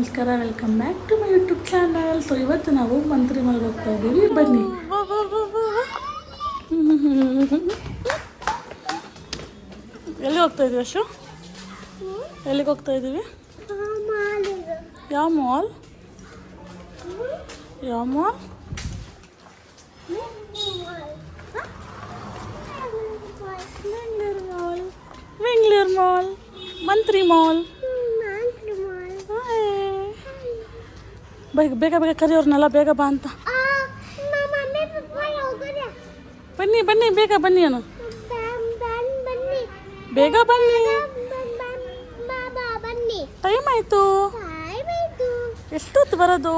ನಮಸ್ಕಾರ welcome back to my YouTube channel so ಇವತ್ತು ನಾವು ಮಂತ್ರಿ ಮನೆಗೆ ಹೋಗ್ತಾ ಇದ್ದೀವಿ ಬನ್ನಿ. ಎಲ್ಲಿ ಹೋಗ್ತಾ ಇದೀವಿ ಅಶು? ಎಲ್ಲಿಗೆ ಹೋಗ್ತಾ ಇದ್ದೀವಿ ಯಾವ ಮಾಲ್ ಯಾವ mall Bengaluru mall Mantri mall ಬೇಗ ಬೇಗ ಬೇಗ ಕರಿಯೋರ್ನೆಲ್ಲ ಬೇಗ ಬಾ ಅಂತ. ಬನ್ನಿ ಬನ್ನಿ ಬೇಗ ಬನ್ನಿ ಅನು. ಬೇಗ ಬನ್ನಿ. ಟೈಮ್ ಆಯಿತು. ಎಷ್ಟೊತ್ತು ಬರೋದು?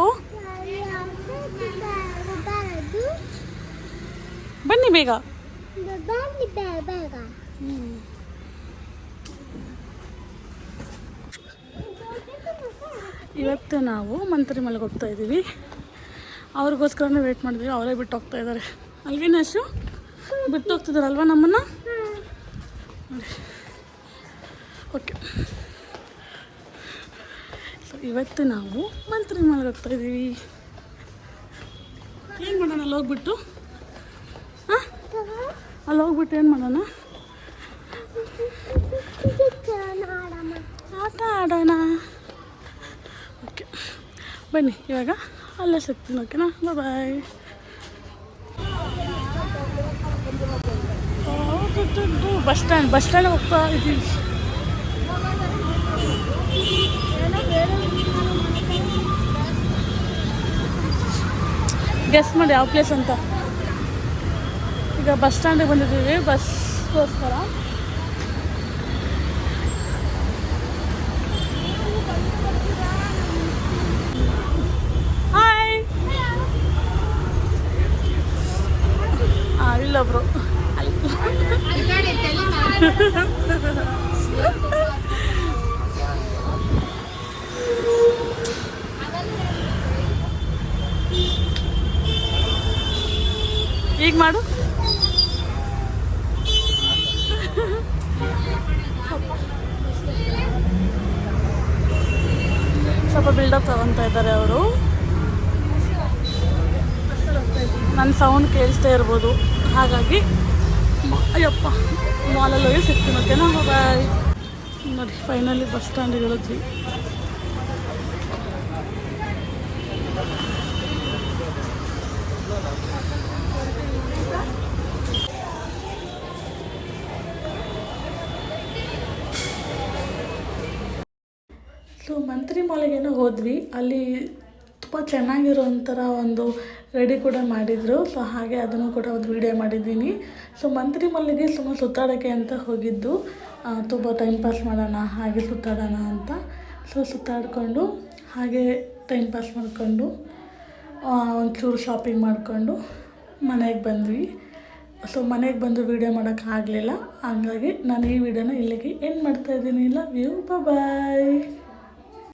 ಬನ್ನಿ ಬೇಗ. ಇವತ್ತು ನಾವು ಮಂತ್ರಿ ಮಲೆಗೆ ಹೋಗ್ತಾ ಇದ್ದೀವಿ. ಅವ್ರಿಗೋಸ್ಕರನೇ ವೇಟ್ ಮಾಡಿದ್ವಿ. ಅವರೇ ಬಿಟ್ಟು ಹೋಗ್ತಾ ಇದ್ದಾರೆ. ಅಲ್ವೇನಾಶು ಬಿಟ್ಟು ಹೋಗ್ತಿದ್ದಾರಲ್ವ ನಮ್ಮನ್ನು? ಓಕೆ ಸೊ ಇವತ್ತು ನಾವು ಮಂತ್ರಿ ಮಲೆಗೆ ಹೋಗ್ತಾ ಇದ್ದೀವಿ. ಏನು ಮಾಡೋಣ? ಅಲ್ಲಿ ಹೋಗ್ಬಿಟ್ಟು? ಹಾಂ? ಅಲ್ಲಿ ಹೋಗ್ಬಿಟ್ಟು ಏನು ಮಾಡೋಣ? ಬನ್ನಿ, ಇವಾಗ ಅಲ್ಲೇ ಸಿಗ್ತೀನಿ ಓಕೆನಾ bye bus stand bus stand ಹೋಗ್ತಾ ಇದ್ದೀನಿ ಗೆಸ್ ಮಾಡಿ ಯಾವ ಪ್ಲೇಸ್ ಅಂತ. ಈಗ ಬಸ್ ಸ್ಟ್ಯಾಂಡಿಗೆ ಬಂದಿದ್ದೀವಿ ಬಸ್ಗೋಸ್ಕರ ಹಾಯ್ ಹಾಂ ಇಲ್ಲೊಬ್ರು ಈಗ ಮಾಡು. ಸ್ವಲ್ಪ ಬಿಲ್ಡಪ್ ತಗೊತಾ ಇದ್ದಾರೆ ಅವರು. ನನ್ನ ಸೌಂಡ್ ಕೇಳಿಸ್ತಾ ಇರ್ಬೋದು. ಹಾಗಾಗಿ ಅಯ್ಯಪ್ಪ ಮಾಲಲ್ಲಿ ಹೋಗಿ ಸಿಗ್ತೀನಿ ಓಕೆನಾ ಬಾಯ್ ನೋಡಿ ಫೈನಲಿ ಬಸ್ ಸ್ಟ್ಯಾಂಡಿಗೆ ಹೇಳಿದ್ವಿ ಸೊ ಮಂತ್ರಿ ಮಾಲಿಗೇನೋ ಹೋದ್ವಿ. ಅಲ್ಲಿ ತುಂಬ ಚೆನ್ನಾಗಿರೋ ಒಂಥರ ಒಂದು ರೆಡಿ ಕೂಡ ಮಾಡಿದರು. ಸೊ ಹಾಗೆ ಅದನ್ನು ಕೂಡ ಒಂದು ವೀಡಿಯೋ ಮಾಡಿದ್ದೀನಿ. ಸೊ ಮಂತ್ರಿ ಮಲ್ಲಿಗೆ ಸುಮ್ಮನೆ ಸುತ್ತಾಡೋಕ್ಕೆ ಅಂತ ಹೋಗಿದ್ದು. ತುಂಬ ಟೈಮ್ ಪಾಸ್ ಮಾಡೋಣ, ಹಾಗೆ ಸುತ್ತಾಡೋಣ ಅಂತ. ಸೊ ಸುತ್ತಾಡಿಕೊಂಡು, ಹಾಗೆ ಟೈಮ್ ಪಾಸ್ ಮಾಡಿಕೊಂಡು ಒಂಚೂರು ಶಾಪಿಂಗ್ ಮಾಡಿಕೊಂಡು ಮನೆಗೆ ಬಂದ್ವಿ. ಸೊ ಮನೆಗೆ ಬಂದು ವೀಡಿಯೋ ಮಾಡೋಕ್ಕಾಗಲಿಲ್ಲ ಹಂಗಾಗಿ ನಾನು ಈ ವಿಡಿಯೋನ ಇಲ್ಲಿಗೆ ಏನು ಮಾಡ್ತಾಯಿದ್ದೀನಿ ಇಲ್ಲ ವ್ಯೂ ಬಾಯ್